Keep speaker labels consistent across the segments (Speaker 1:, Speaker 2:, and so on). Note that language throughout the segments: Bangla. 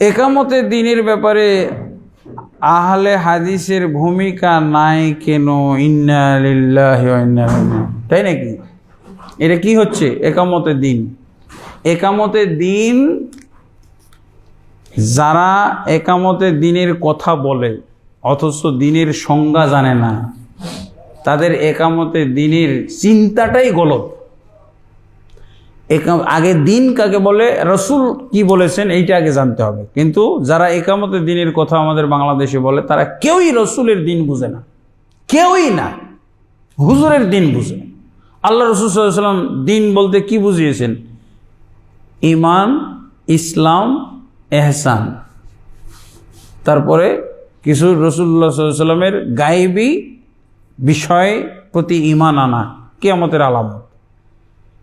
Speaker 1: একামতের দিনের ব্যাপারে আহলে হাদিসের ভূমিকা নাই কেন? ইন্না লিল্লাহি ওয়া ইন্না ইলাইহি রাজিউন। তাই নাকি? এটা কি হচ্ছে একামতের দিন? একামতের দিন যারা একামতের দিনের কথা বলে, অথচ দিনের সংজ্ঞা জানে না, তাদের একামতের দিনের চিন্তাটাই গলত। আগে দিন কাকে বলে, রসুল কি বলেছেন এইটা আগে জানতে হবে। কিন্তু যারা একামতের দিনের কথা আমাদের বাংলাদেশে বলে, তারা কেউই রসুলের দিন বুঝে না। কেউই না। হুজুরের দিন বুঝে। আল্লাহ রসুল সাল্লাম দিন বলতে কি বুঝিয়েছেন? ইমান ইসলাম, এহসান। তারপরে কিছু রসুল্লাহ সাল্লামের গায়েবী বিষয় প্রতি ইমান আনা, কেয়ামতের আলামত।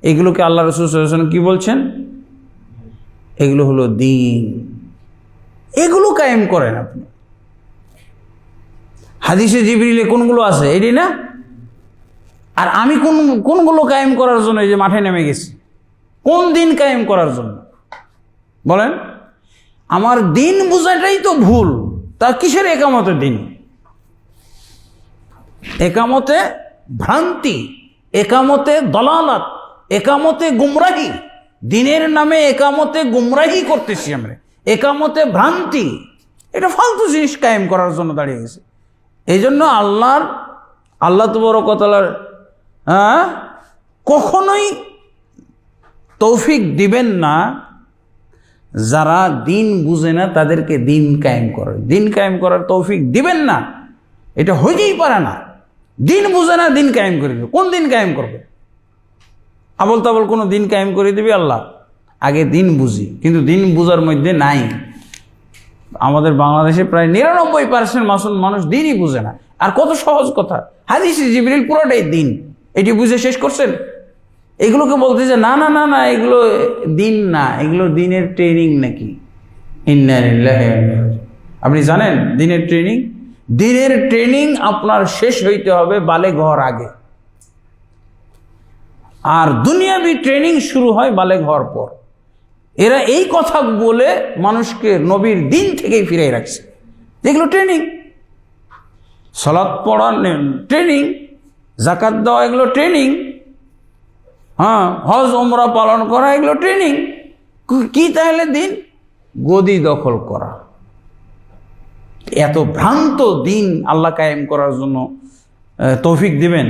Speaker 1: এগুলোকে আল্লাহ রসুল সাল্লাম কি বলছেন? এগুলো হলো দিন। এগুলো কায়েম করেন আপনি। হাদিসে জিবরিলে কোনগুলো আছে? এটি না? আর আমি কোন, কোনগুলো কায়েম করার জন্য এই যে মাঠে নেমে গেছি? কোন দিন কায়েম করার জন্য? বলেন। আমার দিন বোঝাটাই তো ভুল। তা কিসের একামতের দিন? একামতে ভ্রান্তি। একামতে দলালাত। একামতে গুমরাহি, দিনের নামে একামতে গুমরাহি করতেছি আমরা। একামতে ভ্রান্তি, এটা ফালতু জিনিস কায়েম করার জন্য দাঁড়িয়ে গেছে। এই জন্য আল্লাহর, আল্লাহ তো বড় কথালার হ্যাঁ কখনোই তৌফিক দিবেন না যারা দিন বুঝে না তাদেরকে দিন কায়েম করে দিন কায়েম করার তৌফিক দিবেন না, এটা হইতেই পারে না। দিন বুঝে না, দিন কায়েম করবে কোন দিন কায়েম করবে আবল তাবল কোনো দিন কায়েম করে দিবে আল্লাহ। আগে দিন বুঝি, কিন্তু দিন বুঝার মধ্যে নাই। আমাদের বাংলাদেশে প্রায় নিরানব্বই পার্সেন্ট মাসুল মানুষ দিনই বুঝে না। আর কত সহজ কথা। হাদিস জিবরিল পুরোটাই দিন। এটি বুঝে শেষ করছেন? এগুলোকে বলতে যে না না না না, এগুলো দিন না, এগুলো দিনের ট্রেনিং নাকি। আপনি জানেন দিনের ট্রেনিং? দিনের ট্রেনিং আপনার শেষ হইতে হবে বালে ঘর আগে। আর দুনিয়াবি ট্রেনিং শুরু হয় বালে হওয়ার পর। এরা এই কথা বলে মানুষকে নবীর দিন থেকেই ফিরে রাখছে। এগুলো ট্রেনিং সলাৎ পড়া ট্রেনিং জাকাত দেওয়া, এগুলো ট্রেনিং হ্যাঁ হজ ওমরা পালন করা, এগুলো ট্রেনিং কি তাহলে দিন? গদি দখল করা। এত ভ্রান্ত দিন আল্লাহ কায়েম করার জন্য তৌফিক দিবেন।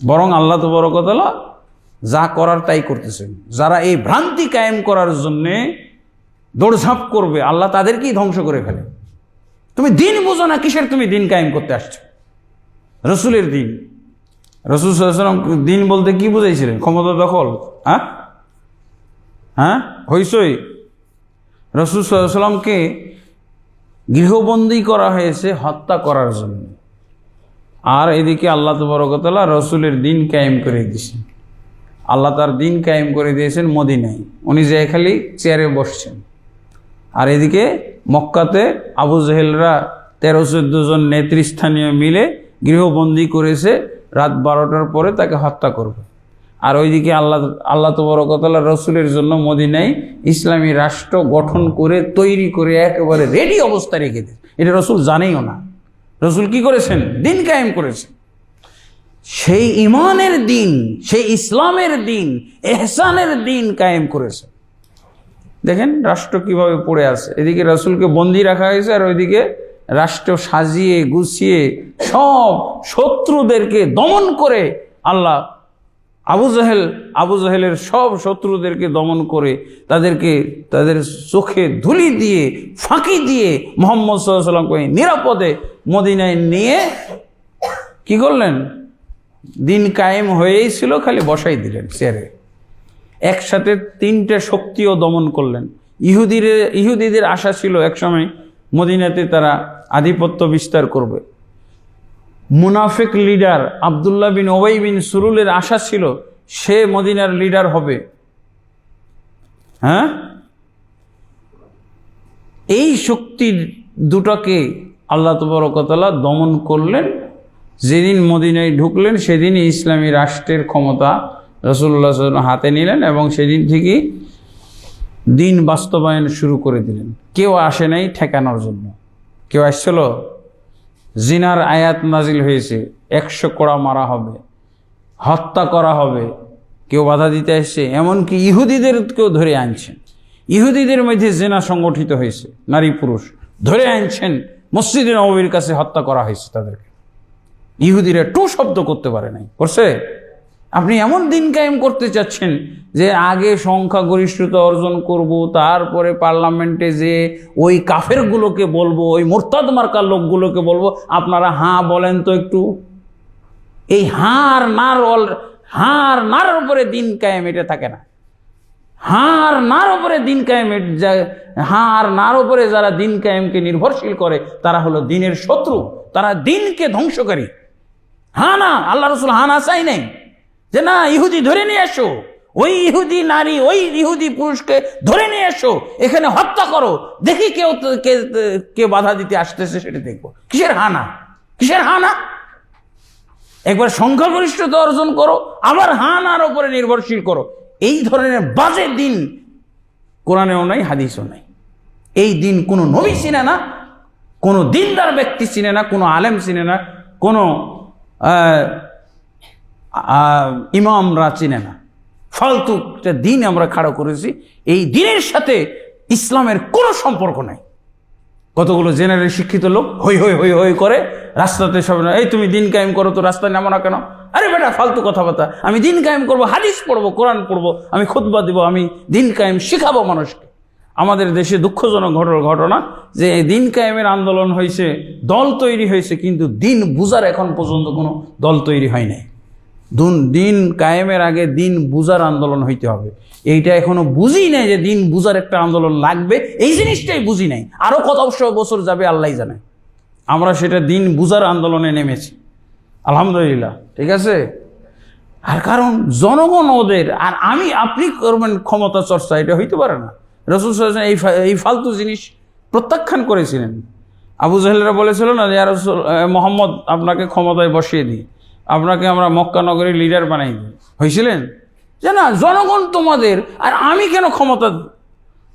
Speaker 1: বরং আল্লাহ তো বড় কথা যা করার তাই করতেছেন। যারা এই ভ্রান্তি কায়েম করার জন্যে দৌড়ঝাঁপ করবে, আল্লাহ তাদেরকেই ধ্বংস করে ফেলে। তুমি দিন বোঝো না কিসের তুমি দিন কায়েম করতে আসছো। রসুলের দিন। রসুল সাল্লাম দিন বলতে কি বুঝাইছিলেন? ক্ষমতা দখল। হ্যাঁ? হ্যাঁ? হইসই রসুল সাল্লামকে গৃহবন্দী করা হয়েছে হত্যা করার জন্য। আর এদিকে আল্লাহ তবরকতলা রসুলের দিন কায়েম করে দিয়েছেন। আল্লাহ তার দিন কায়েম করে দিয়েছেন মদিনায়। উনি যে খালি চেয়ারে বসছেন। আর এদিকে মক্কাতে আবু জহেলরা তেরো চোদ্দ জন নেতৃস্থানীয় মিলে গৃহবন্দী করেছে, রাত বারোটার পরে তাকে হত্যা করবে। আর ওইদিকে আল্লাহ আল্লাহ তবরকতলা রসুলের জন্য মদিনায় ইসলামী রাষ্ট্র গঠন করে, তৈরি করে একেবারে রেডি অবস্থা রেখে দিয়েছে। এটা রসুল জানেইও না। রসুল কি করেছেন? দিন কায়েম করেছেন। সেই ইমানের দিন, সেই ইসলামের দিন, এহসানের দিন কায়েম করেছে। দেখেন রাষ্ট্র কীভাবে পড়ে আছে। এদিকে রসুলকে বন্দি রাখা হয়েছে আর ওইদিকে রাষ্ট্র সাজিয়ে, গুছিয়ে সব শত্রুদেরকে দমন করে আল্লাহ আবু জাহেল, আবু জাহেলের সব শত্রুদেরকে দমন করে তাদেরকে তাদের চোখে ধুলি দিয়ে, ফাঁকি দিয়ে মোহাম্মদ সাল্লামকে নিরাপদে মদিনায় নিয়ে কি করলেন? দিন কায়েম হয়েই ছিল, খালি বসাই দিলেন চেয়ারে। একসাথে তিনটে শক্তিও দমন করলেন। ইহুদির, ইহুদিদের আশা ছিল একসময় মদিনাতে তারা আধিপত্য বিস্তার করবে। মুনাফিক লিডার আবদুল্লাহ বিন ওবাই বিন সুরুলের আশা ছিল সে মদিনার লিডার হবে। হ্যাঁ? এই শক্তি দুটাকে আল্লাহ তবরকতলা দমন করলেন যেদিন মদিনায় ঢুকলেন, সেদিনই ইসলামী রাষ্ট্রের ক্ষমতা রসুল্লাহ হাতে নিলেন এবং সেদিন থেকেই দিন বাস্তবায়ন শুরু করে দিলেন। কেউ আসে নাই ঠেকানোর জন্য। কেউ আসছিল, জিনার আয়াত নাজিল হয়েছে, একশো কোড়া মারা হবে, হত্যা করা হবে, কেউ বাধা দিতে আসছে এমনকি ইহুদিদেরকেও ধরে আনছেন। ইহুদিদের মধ্যে জেনা সংগঠিত হয়েছে, নারী পুরুষ ধরে আনছেন, মসজিদে নবীর কাছে হত্যা করা হয়েছে তাদেরকে। ইহুদিরা টু শব্দ করতে পারে নাই। করছে? আপনি এমন দিন কায়েম করতে চাচ্ছেন যে আগে সংখ্যাগরিষ্ঠতা অর্জন করব, তারপরে পার্লামেন্টে যে ওই কাফেরগুলোকে বলব, ওই মোরতাদ মার্কার লোকগুলোকে বলব, আপনারা হাঁ বলেন তো একটু। এই হার নার অল, হার নার উপরে দিন কায়েম, এটা থাকে না। হার নার উপরে দিন কায়েম হার নার উপরে যারা দিন কায়েমকে নির্ভরশীল করে, তারা হলো দিনের শত্রু। তারা দিনকে ধ্বংসকারী। হ্যাঁ না আল্লাহ রসুল হা না চাই নাই। যে না, ইহুদি ধরে নিয়ে এসো। ওই ইহুদি নারী, ওই ইহুদি পুরুষকে ধরে নিয়ে এসো। এখানে হত্যা করো। দেখি কেউ কে বাধা দিতে আসতেছে, সেটা দেখব। কিসের হানা? কিসের হানা? একবার সংখ্যাগরিষ্ঠতা অর্জন করো, আবার হানার ওপরে নির্ভরশীল করো। এই ধরনের বাজে দিন কোরআনেও নাই, হাদিসও নাই। এই দিন কোনো নবী চিনে না, কোনো দিনদার ব্যক্তি চিনে না, কোনো আলেম চিনে না, কোনো ইমামরা চিনে না। ফালতু একটা দিন আমরা খাড়া করেছি। এই দিনের সাথে ইসলামের কোনো সম্পর্ক নাই। কতগুলো জেনারেল শিক্ষিত লোক হই হই হই হই করে রাস্তাতে সব, এই তুমি দিন কায়েম করো, তো রাস্তায় নামো না কেন? আরে বেটা, ফালতু কথাবার্তা। আমি দিন কায়েম করব, হাদিস পড়ব, কোরআন পড়ব, আমি খুতবা দিব, আমি দিন কায়েম শিখাবো মানুষকে। আমাদের দেশে দুঃখজনক ঘটনা ঘটনা যে দিন কায়েমের আন্দোলন হয়েছে দল তৈরি হয়েছে, কিন্তু দিন বুঝার এখন পর্যন্ত কোনো দল তৈরি হয় নাই। দুন দিন কায়েমের আগে দিন বুজার আন্দোলন হইতে হবে। এইটা এখনও বুঝি নাই যে দিন বুজার একটা আন্দোলন লাগবে। এই জিনিসটাই বুঝি নাই। আরও কত বছর যাবে আল্লাহ জানে। আমরা সেটা দিন বুজার আন্দোলনে নেমেছি। আলহামদুলিল্লাহ, ঠিক আছে? আর কারণ জনগণ ওদের, আর আমি, আপনি করবেন ক্ষমতা চর্চা, এটা হইতে পারে না। রসুল এই এই ফালতু জিনিস প্রত্যাখ্যান করেছিলেন। আবু জাহেলরা বলেছিল না যে রসুল মোহাম্মদ, আপনাকে ক্ষমতায় বসিয়ে দিই। আপনাকে আমরা মক্কা নগরীর লিডার বানাই দিই। হয়েছিলেন যে, না, জনগণ তোমাদের, আর আমি কেন ক্ষমতা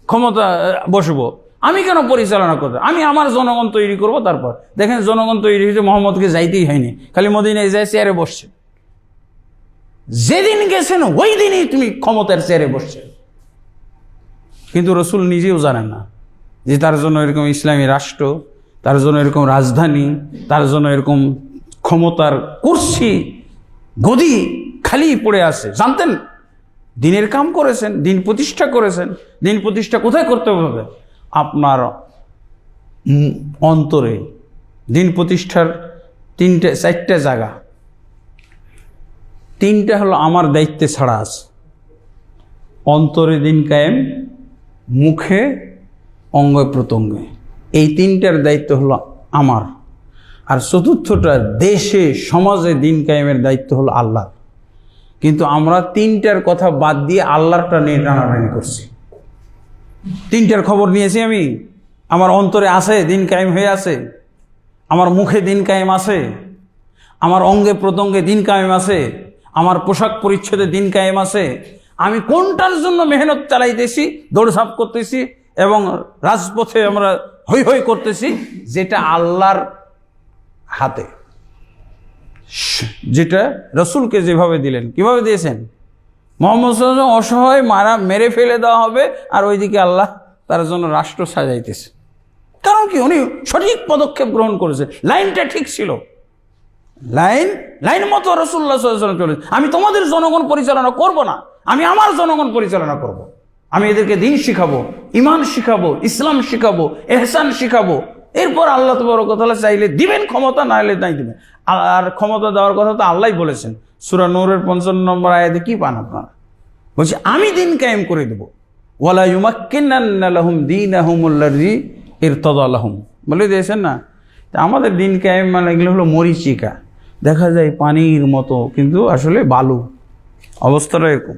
Speaker 1: ক্ষমতা বসবো? আমি কেন পরিচালনা করব? আমি আমার জনগণ তৈরি করব তারপর। দেখেন, জনগণ তৈরি হয়েছে, মোহাম্মদকে যাইতেই হয়নি। খালি মদিনায় যায় চেয়ারে বসছে। যেদিন গেছেন, ওই দিনই তুমি ক্ষমতার চেয়ারে বসছে। কিন্তু রসুল নিজেও জানেন না যে, তার জন্য এরকম ইসলামী রাষ্ট্র তার জন্য এরকম রাজধানী, তার জন্য এরকম ক্ষমতার কুর্সি, গদি খালি পড়ে আছে। জানতেন? দিনের কাম করেছেন, দিন প্রতিষ্ঠা করেছেন। দিন প্রতিষ্ঠা কোথায় করতে হবে? আপনার অন্তরে দিন প্রতিষ্ঠার তিনটে, চারটে জায়গা। তিনটা হলো আমার দায়িত্বে ছাড়া আছে। অন্তরে দিন কায়েম, মুখে অঙ্গ প্রত্যঙ্গে। এই তিনটার দায়িত্ব হলো আমার। আর চতুর্থটা দেশে, সমাজে দিন কায়েমের দায়িত্ব হলো আল্লাহ। কিন্তু আমরা তিনটার কথা বাদ দিয়ে আল্লাহরটা নিয়ে টানাটানি করছি। তিনটার খবর নিয়েছি আমি। আমার অন্তরে আছে, দিন কায়েম হয়ে আছে। আমার মুখে দিন কায়েম আছে। আমার অঙ্গে প্রত্যঙ্গে দিন কায়েম আছে। আমার পোশাক পরিচ্ছদে দিন কায়েম আছে। আমি কোনটার জন্য মেহনত চালাইতেছি, দৌড়ঝাঁপ করতেছি এবং রাজপথে আমরা হই হই করতেছি, যেটা আল্লাহর হাতে। যেটা রসুলকে যেভাবে দিলেন, কীভাবে দিয়েছেন? মোহাম্মদ অসহায়, মারা, মেরে ফেলে দেওয়া হবে, আর ওইদিকে আল্লাহ তার জন্য রাষ্ট্র সাজাইতেছে। কারণ কি? উনি সঠিক পদক্ষেপ গ্রহণ করেছে। লাইনটা ঠিক ছিল। লাইন লাইন মতো রসুল্লাহ চলেছে। আমি তোমাদের জনগণ পরিচালনা করব না। আমি আমার জনগণ পরিচালনা করব। আমি এদেরকে দিন শিখাবো ইমান শিখাবো, ইসলাম শিখাবো, এহসান শিখাবো। এরপর আল্লাহ তবরকতালা চাইলে দিবেন, ক্ষমতা না হলে নাই দিবেন। আর- ক্ষমতা দেওয়ার কথা তো আল্লাহ বলেছেন। সুরা নূরের পঞ্চান্ন নম্বর আয়াতে কি পান আপনারা? বলছি, আমি দিন কায়েম করে দেবো। ওয়ালা দিন আহমুল্লাহি ইরতদালাহুম বলে দিয়েছেন না? তা আমাদের দিন কায়েম মানে এগুলো হলো মরিচিকা। দেখা যায় পানির মতো, কিন্তু আসলে বালু। অবস্থাটা এরকম।